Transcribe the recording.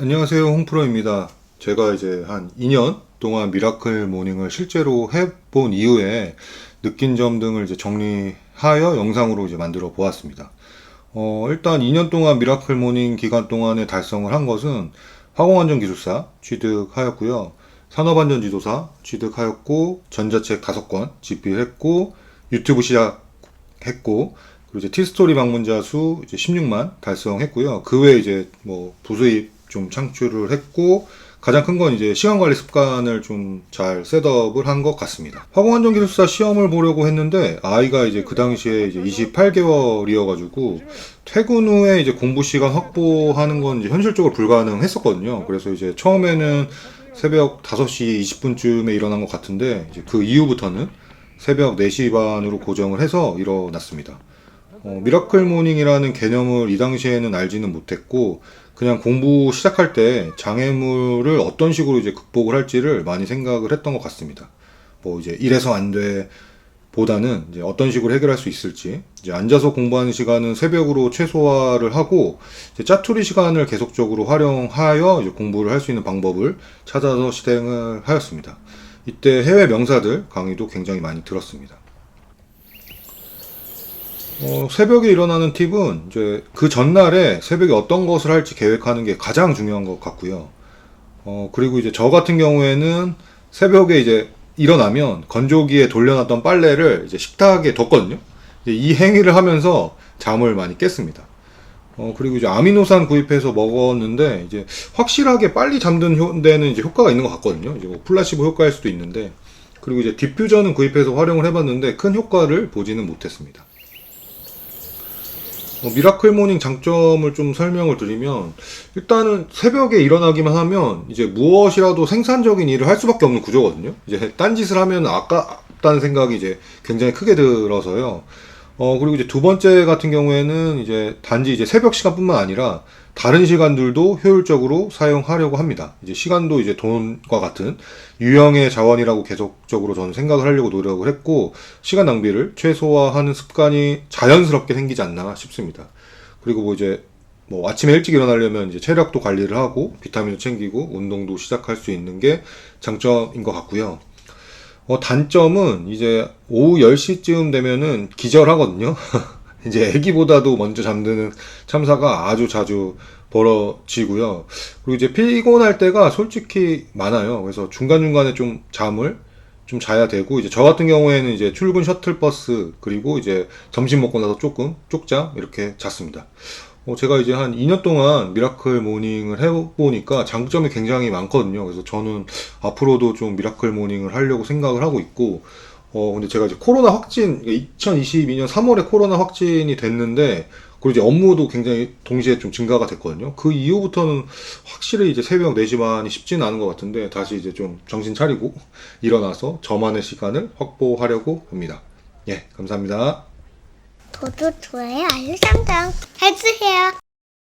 안녕하세요 홍프로입니다. 제가 이제 한 2년 동안 미라클 모닝을 실제로 해본 이후에 느낀 점 등을 이제 정리하여 영상으로 이제 만들어 보았습니다. 어, 일단 2년 동안 미라클 모닝 기간 동안에 달성을 한 것은 화공안전 기술사 취득하였고요. 산업안전 지도사 취득하였고 전자책 5권 집필했고 유튜브 시작했고 그리고 이제 티스토리 방문자 수 이제 16만 달성했고요. 그 외에 이제 뭐 부수입 좀 창출을 했고 가장 큰 건 이제 시간 관리 습관을 좀 잘 셋업을 한 것 같습니다. 화공안전 기술사 시험을 보려고 했는데 아이가 이제 그 당시에 이제 28개월이어가지고 퇴근 후에 이제 공부 시간 확보하는 건 이제 현실적으로 불가능했었거든요. 그래서 이제 처음에는 새벽 5시 20분쯤에 일어난 것 같은데 이제 그 이후부터는 새벽 4시 반으로 고정을 해서 일어났습니다. 어, 미라클 모닝이라는 개념을 이 당시에는 알지는 못했고 그냥 공부 시작할 때 장애물을 어떤 식으로 이제 극복을 할지를 많이 생각을 했던 것 같습니다. 뭐 이제 이래서 안 돼 보다는 이제 어떤 식으로 해결할 수 있을지 이제 앉아서 공부하는 시간은 새벽으로 최소화를 하고 짜투리 시간을 계속적으로 활용하여 공부를 할 수 있는 방법을 찾아서 실행을 하였습니다. 이때 해외 명사들 강의도 굉장히 많이 들었습니다. 어, 새벽에 일어나는 팁은 이제 그 전날에 새벽에 어떤 것을 할지 계획하는 게 가장 중요한 것 같고요. 어, 그리고 이제 저 같은 경우에는 새벽에 이제 일어나면 건조기에 돌려놨던 빨래를 이제 식탁에 뒀거든요. 이제 이 행위를 하면서 잠을 많이 깼습니다. 어, 그리고 이제 아미노산 구입해서 먹었는데 이제 확실하게 빨리 잠든 효- 데는 이제 효과가 있는 것 같거든요. 이제 뭐 플라시보 효과일 수도 있는데 그리고 이제 디퓨저는 구입해서 활용을 해봤는데 큰 효과를 보지는 못했습니다. 어, 미라클 모닝 장점을 좀 설명을 드리면 일단은 새벽에 일어나기만 하면 이제 무엇이라도 생산적인 일을 할 수밖에 없는 구조거든요. 이제 딴 짓을 하면 아깝다는 생각이 이제 굉장히 크게 들어서요. 어 그리고 이제 두 번째 같은 경우에는 이제 단지 이제 새벽 시간뿐만 아니라 다른 시간들도 효율적으로 사용하려고 합니다. 이제 시간도 이제 돈과 같은 유형의 자원이라고 계속적으로 저는 생각을 하려고 노력을 했고 시간 낭비를 최소화하는 습관이 자연스럽게 생기지 않나 싶습니다. 그리고 뭐 이제 뭐 아침에 일찍 일어나려면 이제 체력도 관리를 하고 비타민을 챙기고 운동도 시작할 수 있는 게 장점인 것 같고요. 어, 단점은 이제 오후 10시쯤 되면은 기절하거든요. 이제 애기보다도 먼저 잠드는 참사가 아주 자주 벌어지고요. 그리고 이제 피곤할 때가 솔직히 많아요. 그래서 중간중간에 좀 잠을 좀 자야 되고 이제 저 같은 경우에는 이제 출근 셔틀버스 그리고 이제 점심 먹고 나서 조금 쪽잠 이렇게 잤습니다. 어, 제가 이제 한 2년 동안 미라클 모닝을 해보니까 장점이 굉장히 많거든요. 그래서 저는 앞으로도 좀 미라클 모닝을 하려고 생각을 하고 있고, 어, 근데 제가 이제 코로나 확진, 2022년 3월에 코로나 확진이 됐는데, 그리고 이제 업무도 굉장히 동시에 좀 증가가 됐거든요. 그 이후부터는 확실히 이제 새벽 4시 반이 쉽지는 않은 것 같은데, 다시 이제 좀 정신 차리고 일어나서 저만의 시간을 확보하려고 합니다. 예, 감사합니다. 구독, 좋아요, 알림 설정 해주세요.